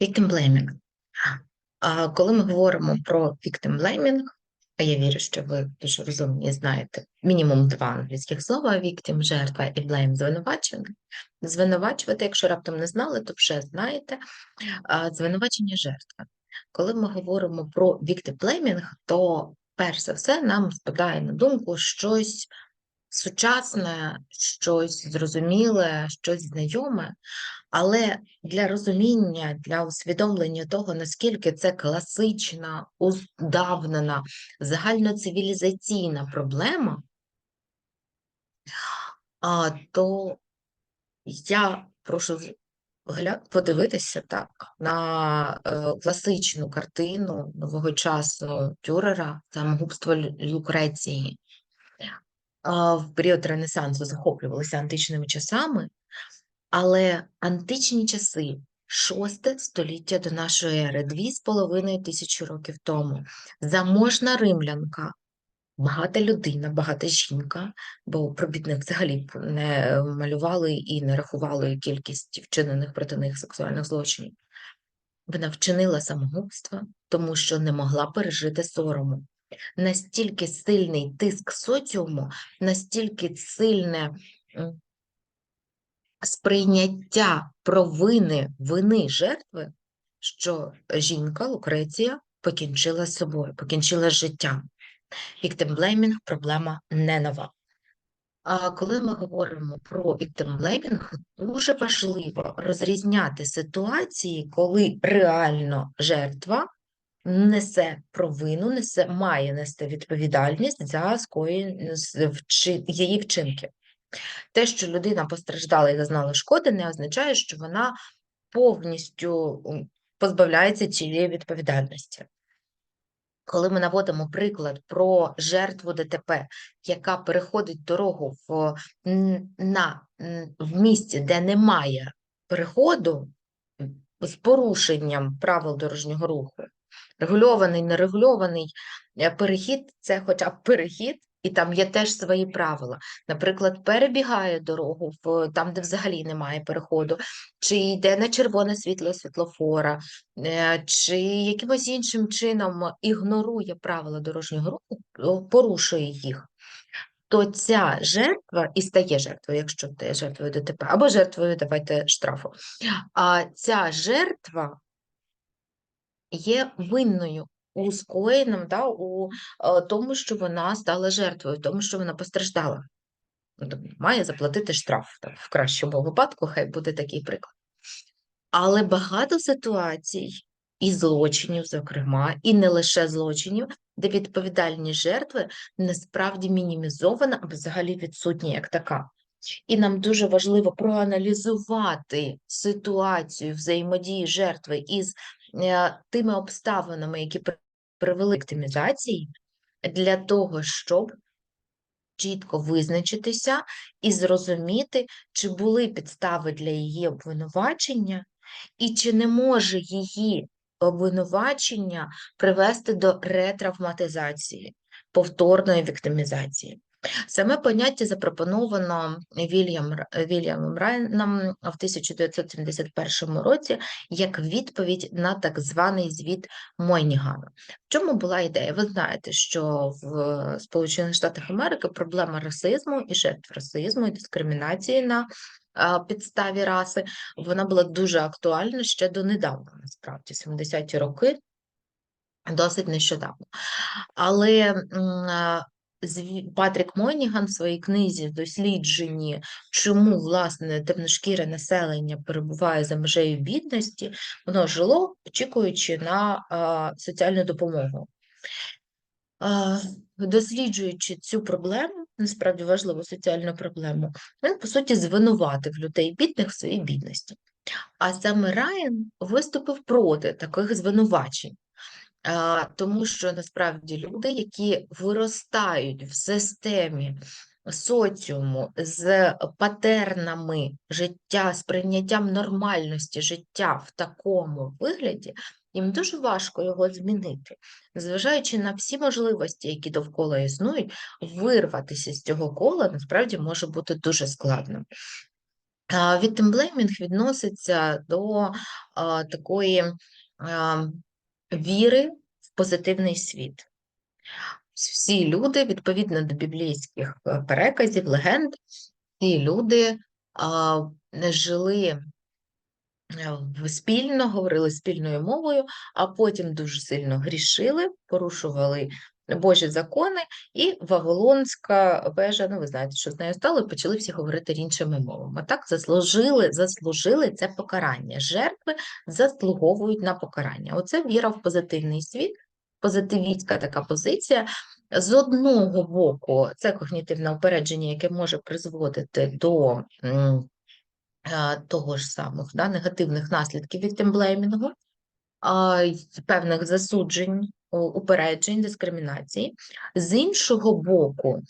Victim blaming. Коли ми говоримо про victim blaming, а я вірю, що ви дуже розумні знаєте мінімум два англійських слова: victim – жертва і blame – звинувачення. Звинувачувати, якщо раптом не знали, то вже знаєте. Звинувачення жертви. Коли ми говоримо про victim blaming, то перш за все нам спадає на думку щось сучасне, щось зрозуміле, щось знайоме, але для розуміння, для усвідомлення того, наскільки це класична, удавнена, загальноцивілізаційна проблема, то я прошу подивитися так на е, класичну картину нового часу Тюрера «Самогубство Лукреції». В період Ренесансу захоплювалися античними часами, але античні часи, шосте століття до нашої ери, дві з половиною тисячі років тому, заможна римлянка, багата людина, багата жінка, бо про бідних взагалі не малювали і не рахували кількість вчинених проти них сексуальних злочинів. Вона вчинила самогубство, тому що не могла пережити сорому. Настільки сильний тиск соціуму, настільки сильне сприйняття провини вини жертви, що жінка Лукреція покінчила з собою, покінчила з життям. Victim blaming – проблема не нова. А коли ми говоримо про victim blaming, дуже важливо розрізняти ситуації, коли реально жертва несе провину, несе, має нести відповідальність за вчи- її вчинки. Те, що людина постраждала і зазнала шкоди, не означає, що вона повністю позбавляється цієї відповідальності. Коли ми наводимо приклад про жертву ДТП, яка переходить дорогу в, на, в місці, де немає переходу з порушенням правил дорожнього руху, регульований, нерегульований е, перехід це хоча б перехід, і там є теж свої правила. Наприклад, перебігає дорогу в там, де взагалі немає переходу, чи йде на червоне світло світлофора, е, чи якимось іншим чином ігнорує правила дорожнього руху, порушує їх. То ця жертва і стає жертвою, якщо ти жертвою ДТП, або жертвою, давайте штрафу. А ця жертва є винною у да, у е, тому, що вона стала жертвою, тому, що вона постраждала. Ну, тобто має заплатити штраф. Так, в кращому випадку, хай буде такий приклад. Але багато ситуацій і злочинів, зокрема, і не лише злочинів, де відповідальність жертви насправді мінімізована або взагалі відсутня як така. І нам дуже важливо проаналізувати ситуацію взаємодії жертви із е, тими обставинами, які привели оптимізації для того, щоб чітко визначитися і зрозуміти, чи були підстави для її обвинувачення, і чи не може її обвинувачення привести до ретравматизації, повторної віктимізації. Саме поняття запропоновано Вільям, Вільямом Райаном в 1971 році як відповідь на так званий звіт Мойнігана. В чому була ідея? Ви знаєте, що в Сполучених Штатах Америки проблема расизму і жертв расизму і дискримінації на підставі раси, вона була дуже актуальна ще донедавна, насправді, 70-ті роки, досить нещодавно. Але Патрік Моніган в своїй книзі в дослідженні, чому власне темношкіре населення перебуває за межею бідності, воно жило, очікуючи на а, соціальну допомогу. А, Досліджуючи цю проблему, насправді важливу соціальну проблему, він по суті звинуватив людей бідних в своїй бідності. А саме Райан виступив проти таких звинувачень. Тому що насправді люди, які виростають в системі соціуму з патернами життя, з прийняттям нормальності життя в такому вигляді, їм дуже важко його змінити. Зважаючи на всі можливості, які довкола існують, вирватися з цього кола насправді може бути дуже складно. А, Віктимблеймінг відноситься до а, такої а, віри в позитивний світ. Всі люди, відповідно до біблійських е, переказів, легенд, ці люди а, жили е, спільно, говорили спільною мовою, а потім дуже сильно грішили, порушували Божі закони, і Вавилонська вежа, ну ви знаєте, що з нею стало, і почали всі говорити іншими мовами. Так заслужили, заслужили це покарання. Жертви заслуговують на покарання. Оце віра в позитивний світ, позитивістська така позиція. З одного боку, це когнітивне упередження, яке може призводити до е, того ж самих да, негативних наслідків від й певних засуджень, упереджень, дискримінації. З іншого боку,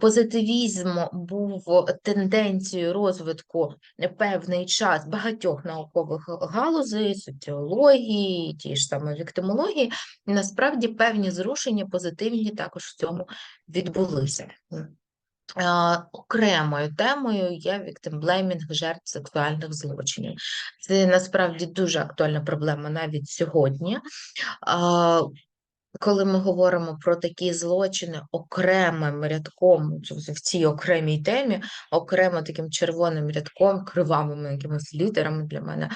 позитивізм був тенденцією розвитку певний час багатьох наукових галузей, соціології, ті ж саме віктимології. Насправді певні зрушення позитивні також в цьому відбулися. Окремою темою є віктимблеймінг жертв сексуальних злочинів. Це насправді дуже актуальна проблема навіть сьогодні. Коли ми говоримо про такі злочини окремим рядком, в цій окремій темі, окремо таким червоним рядком, кривавими якимись літерами для мене,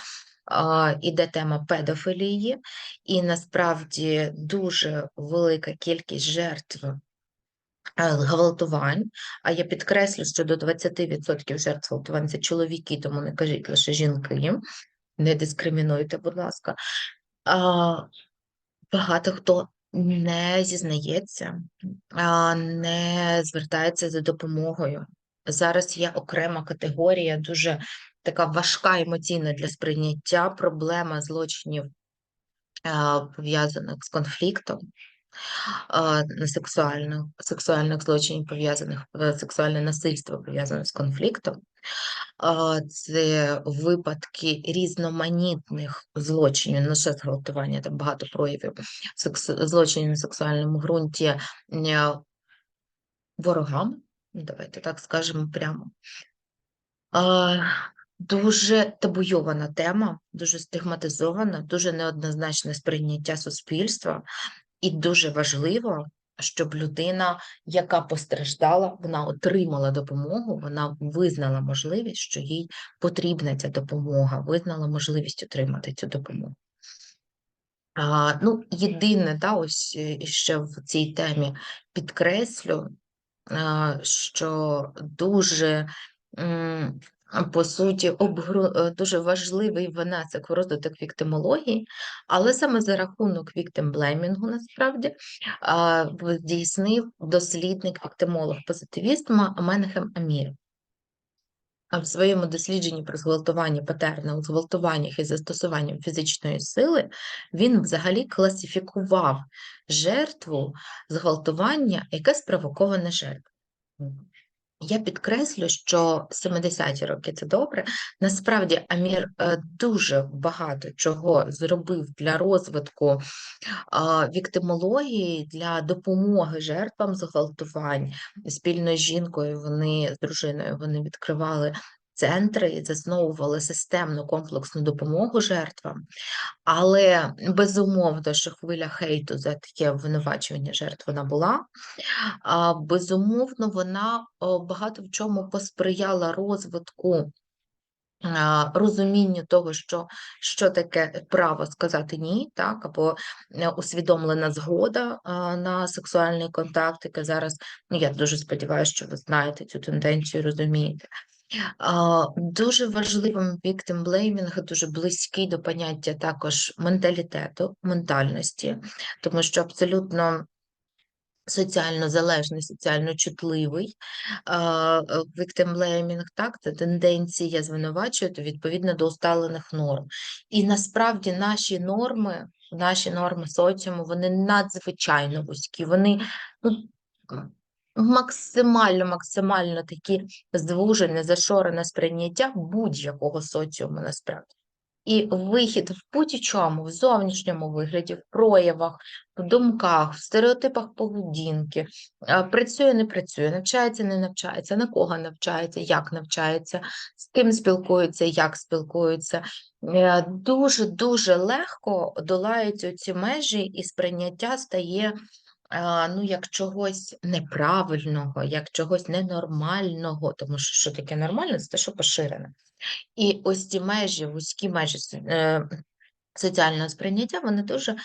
іде тема педофілії, і насправді дуже велика кількість жертв гвалтувань, а я підкреслю, що до 20% жертв гвалтувань це чоловіки, тому не кажіть лише жінки, не дискримінуйте, будь ласка. А, Багато хто не зізнається, а, не звертається за допомогою. Зараз є окрема категорія, дуже така важка емоційно для сприйняття проблема злочинів, а, пов'язаних з конфліктом сексуальних, сексуальних злочинів пов'язаних е, сексуальне насильство пов'язане з конфліктом. Це випадки різноманітних злочинів, не лише зґвалтування, там багато проявів секс... злочинів на сексуальному ґрунті е, ворогами, давайте так скажемо прямо. Дуже табуйована тема, дуже стигматизована, дуже неоднозначне сприйняття суспільства. І дуже важливо, щоб людина, яка постраждала, вона отримала допомогу, вона визнала можливість, що їй потрібна ця допомога, визнала можливість отримати цю допомогу. А, ну, єдине, да, ось е, ще в цій темі підкреслю, що дуже по суті, обгру... е, дуже важливий внесок в розвиток віктимології, але саме за рахунок віктимблеймінгу насправді здійснив дослідник віктимолог-позитивіст Ма- Менхем Амір. В своєму дослідженні про зґвалтування патерна у зґвалтуваннях із застосуванням фізичної сили він взагалі класифікував жертву зґвалтування, яке спровоковане жертвою. Я підкреслю, що 70-ті роки це добре. Насправді Амір е, дуже багато чого зробив для розвитку віктимології, для допомоги жертвам зґвалтувань. Спільно з жінкою вони з дружиною вони відкривали центри засновували системну комплексну допомогу жертвам. Але безумовно, що хвиля хейту за таке обвинувачування жертв вона була. Безумовно, вона багато в чому посприяла розвитку розумінню того, що, що таке право сказати ні, так, або е, усвідомлена згода на сексуальний контакт, яке зараз, ну я дуже сподіваюся, що ви знаєте цю тенденцію, розумієте. Дуже важливим victim blaming, дуже близький до поняття також менталітету, ментальності, тому що абсолютно соціально залежний, соціально чутливий victim так, це тенденція звинувачувати відповідно до усталених норм. І насправді наші норми, наші норми соціуму, вони надзвичайно вузькі, вони ну, максимально, максимально такі звужене, зашорене сприйняття будь-якого соціуму насправді. І вихід в будь-чому, в зовнішньому вигляді, в проявах, в думках, в стереотипах поведінки, працює, не працює, навчається, не навчається, на кого навчається, як навчається, з ким спілкується, як спілкується. Е, Дуже-дуже легко долаються ці межі, і сприйняття стає ну, як чогось неправильного, як чогось ненормального, тому що що таке нормально, це те, що поширене. І ось ці межі, вузькі межі е, соціального сприйняття, вони дуже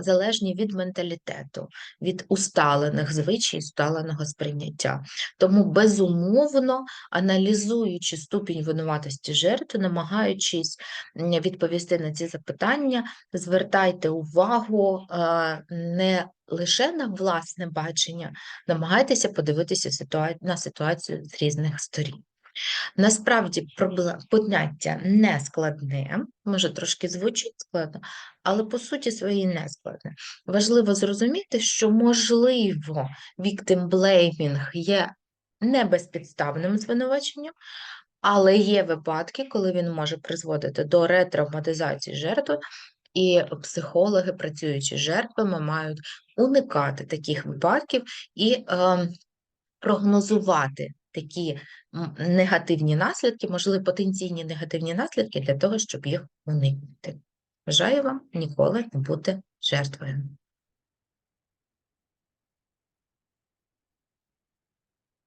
залежні від менталітету, від усталених звичаїв, усталеного сприйняття. Тому, безумовно, аналізуючи ступінь винуватості жертви, намагаючись відповісти на ці запитання, звертайте увагу не лише на власне бачення, намагайтеся подивитися на ситуацію з різних сторін. Насправді поняття не складне, може трошки звучить складно, але по суті своїй не складне. Важливо зрозуміти, що можливо victim blaming є не безпідставним звинуваченням, але є випадки, коли він може призводити до ретравматизації жертви, і психологи, працюючи з жертвами, мають уникати таких випадків і ем, прогнозувати такі негативні наслідки, можливо, потенційні негативні наслідки для того, щоб їх уникнути. Бажаю вам ніколи не бути жертвою.